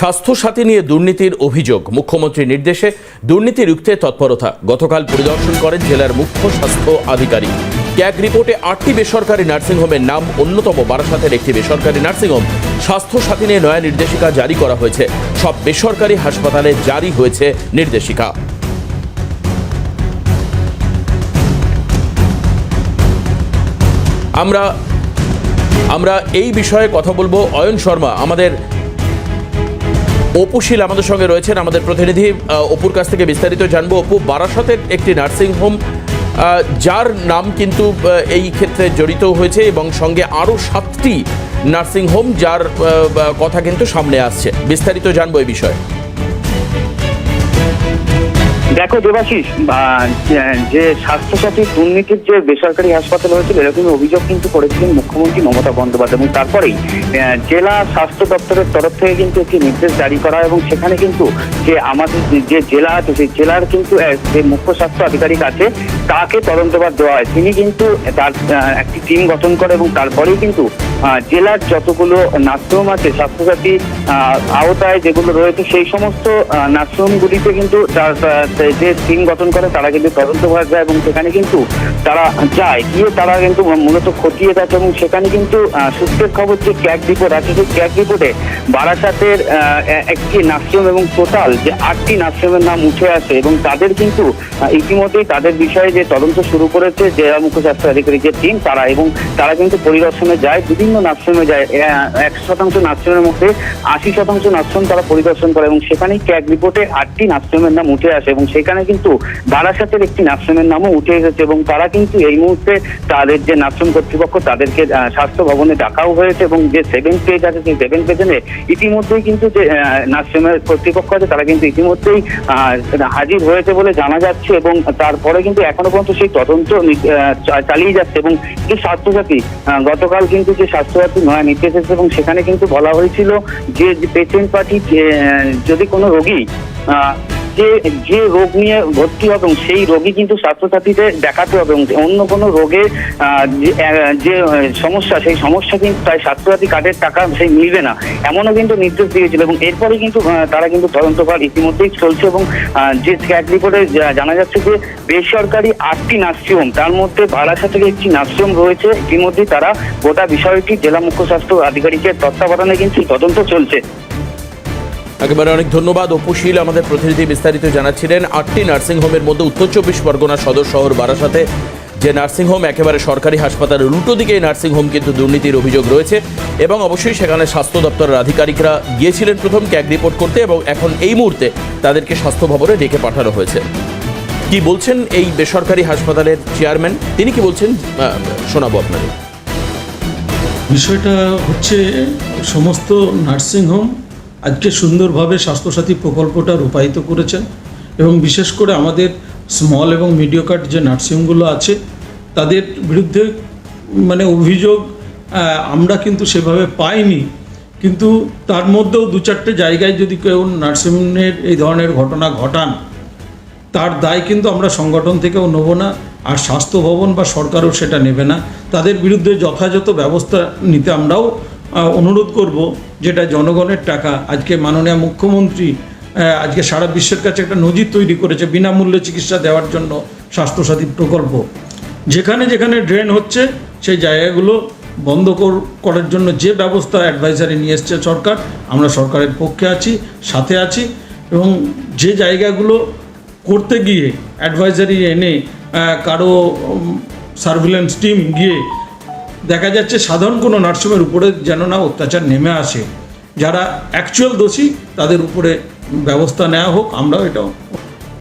স্বাস্থ্যসাথী নিয়ে দুর্নীতির অভিযোগ। মুখ্যমন্ত্রীর নির্দেশে দুর্নীতি রুখতে তৎপরতা। গতকাল পরিদর্শন করেন জেলার মুখ্য স্বাস্থ্য আধিকারিক। ক্যাগ রিপোর্টে আটটি বেসরকারি নার্সিংহোমের নাম অন্যতম। বারাসাতের একটি বেসরকারি নার্সিংহোম স্বাস্থ্যসাথী নিয়ে নয়া নির্দেশিকা জারি করা হয়েছে। সব বেসরকারি হাসপাতালে জারি হয়েছে নির্দেশিকা। আমরা আমরা এই বিষয়ে কথা বলব। অয়ন শর্মা, আমাদের অপুশীল আমাদের সঙ্গে রয়েছেন, আমাদের প্রতিনিধি। অপুর কাছ থেকে বিস্তারিত জানব। অপু, বারাসতের একটি নার্সিং হোম যার নাম কিন্তু এই ক্ষেত্রে জড়িত হয়েছে এবং সঙ্গে আরও সাতটি নার্সিং হোম যার কথা কিন্তু সামনে আসছে। বিস্তারিত জানব এই বিষয়ে। দেখো দেবাশিস যে- স্বাস্থ্যসাথী দুর্নীতির যে বেসরকারি হাসপাতাল হয়েছিল, এরকম অভিযোগ কিন্তু করেছিলেন মুখ্যমন্ত্রী মমতা বন্দ্যোপাধ্যায়। এবং তারপরেই জেলা স্বাস্থ্য দপ্তরের তরফ থেকে কিন্তু একটি নির্দেশ জারি করা এবং সেখানে কিন্তু যে আমাদের যে- জেলা আছে, সেই জেলার কিন্তু যে মুখ্য স্বাস্থ্য আধিকারিক আছে, তাকে তদন্তভার দেওয়া হয়। তিনি কিন্তু তার একটি টিম গঠন করে এবং তারপরেই কিন্তু জেলার যতগুলো নার্সিংহোম আছে, স্বাস্থ্যসাথী আওতায় যেগুলো রয়েছে, সেই সমস্ত নার্সিংহোমগুলিতে কিন্তু তার যে টিম গঠন করে, তারা কিন্তু তদন্ত তদন্তভার যায় এবং সেখানে কিন্তু তারা যায়। গিয়ে তারা কিন্তু মূলত খতিয়ে দেখে এবং সেখানে কিন্তু সূত্রের খবর যে ক্যাক রিপোর্ট আছে সেই ক্যাক রিপোর্টে বারাসাতের একটি নার্সিংহোম এবং টোটাল যে আটটি নার্সিংহোমের নাম উঠে আসে এবং তাদের কিন্তু ইতিমধ্যেই তাদের বিষয়ে যে তদন্ত শুরু করেছে জেলা মুখ্য স্বাস্থ্য আধিকারিক যে টিম, তারা এবং তারা কিন্তু পরিদর্শনে যায়, বিভিন্ন নার্সিংহোমে যায় একশো শতাংশ নার্সিংহোমের মধ্যে আশি শতাংশ নার্সিংহোম তারা পরিদর্শন করে এবং সেখানেই ক্যাগ রিপোর্টে আটটি নার্সিংহোমের নাম উঠে আসে এবং সেখানে কিন্তু বারাসাতের একটি নার্সিংহোমের নামও উঠে এসেছে এবং তারা কিন্তু এই মুহূর্তে তাদের যে নার্সিং কর্তৃপক্ষ তাদেরকে স্বাস্থ্য ভবনে ডাকাও হয়েছে এবং যে সেভেন পেজ আছে, সেই সেভেন পেজে ইতিমধ্যেই কিন্তু যে নার্সিংহোমের কর্তৃপক্ষ আছে, তারা কিন্তু ইতিমধ্যেই হাজির হয়েছে বলে জানা যাচ্ছে এবং তারপরে কিন্তু এখনও পর্যন্ত সেই তদন্ত চালিয়ে যাচ্ছে এবং যে স্বাস্থ্যসাথী গতকাল কিন্তু যে স্বাস্থ্যসাথী নয়া নির্দেশ এসেছে এবং সেখানে কিন্তু বলা হয়েছিল যে পেশেন্ট পার্টি যদি কোনো রোগী যে যে রোগ নিয়ে ভর্তি হবে সেই রোগী কিন্তু স্বাস্থ্যসাথীতে দেখাতে হবে এবং অন্য কোনো রোগের যে সমস্যা, সেই সমস্যা কিন্তু তাই স্বাস্থ্যসাথী কার্ডের টাকা সেই মিলবে না। এমনও কিন্তু নির্দেশ দিয়েছিল এবং এরপরে কিন্তু তারা কিন্তু তদন্তভার ইতিমধ্যেই চলছে এবং যে স্ক্যাট রিপোর্টে জানা যাচ্ছে যে বেসরকারি আটটি নার্সিংহোম, তার মধ্যে বারাসা থেকে একটি নার্সিংহোম রয়েছে। ইতিমধ্যেই তারা গোটা বিষয়টি জেলা মুখ্য স্বাস্থ্য আধিকারিকের তত্ত্বাবধানে কিন্তু তদন্ত চলছে। একেবারে অনেক ধন্যবাদ। অপুশীল আমাদের প্রতিনিধি বিস্তারিত জানাচ্ছিলেন। আটটি নার্সিংহোমের মধ্যে উত্তর চব্বিশ পরগনা সদর শহর বারাসাতে যে নার্সিংহোম একেবারে সরকারি হাসপাতালের উল্টো দিকে এই নার্সিংহোম কিন্তু দুর্নীতির অভিযোগ রয়েছে এবং অবশ্যই সেখানে স্বাস্থ্য দপ্তরের আধিকারিকরা গিয়েছিলেন প্রথম ক্যাগ রিপোর্ট করতে এবং এখন এই মুহূর্তে তাদেরকে স্বাস্থ্য ভবনে ডেকে পাঠানো হয়েছে। কি বলছেন এই বেসরকারি হাসপাতালের চেয়ারম্যান? তিনি কি বলছেন? শোনাবো আপনাদের। বিষয়টা হচ্ছে, সমস্ত নার্সিংহোম আজকে সুন্দরভাবে স্বাস্থ্যসাথী প্রকল্পটা রূপায়িত করেছেন এবং বিশেষ করে আমাদের স্মল এবং মিডিওকাট যে নার্সিংহোমগুলো আছে, তাদের বিরুদ্ধে মানে অভিযোগ আমরা কিন্তু সেভাবে পাইনি। কিন্তু তার মধ্যেও দু চারটে জায়গায় যদি কেউ নার্সিংহোমের এই ধরনের ঘটনা ঘটান, তার দায় কিন্তু আমরা সংগঠন থেকেও নেব না আর স্বাস্থ্য ভবন বা সরকারও সেটা নেবে না। তাদের বিরুদ্ধে যথাযথ ব্যবস্থা নিতে আমরাও অনুরোধ করব যেটা জনগণের টাকা, আজকে মাননীয় মুখ্যমন্ত্রী আজকে সারা বিশ্বের কাছে একটা নজির তৈরি করেছে বিনামূল্যে চিকিৎসা দেওয়ার জন্য স্বাস্থ্যসাথী প্রকল্প। যেখানে যেখানে ড্রেন হচ্ছে, সেই জায়গাগুলো বন্ধ করার জন্য যে ব্যবস্থা অ্যাডভাইজারি নিয়ে এসছে সরকার, আমরা সরকারের পক্ষে আছি, সাথে আছি এবং যে জায়গাগুলো করতে গিয়ে অ্যাডভাইজারি এনে কারও সার্ভিলেন্স টিম গিয়ে দেখা যাচ্ছে সাধারণ কোনো নার্সিংয়ের উপরে যেন না অত্যাচার নেমে আসে। যারা অ্যাকচুয়াল দোষী, তাদের উপরে ব্যবস্থা নেওয়া হোক, আমরাও এটাও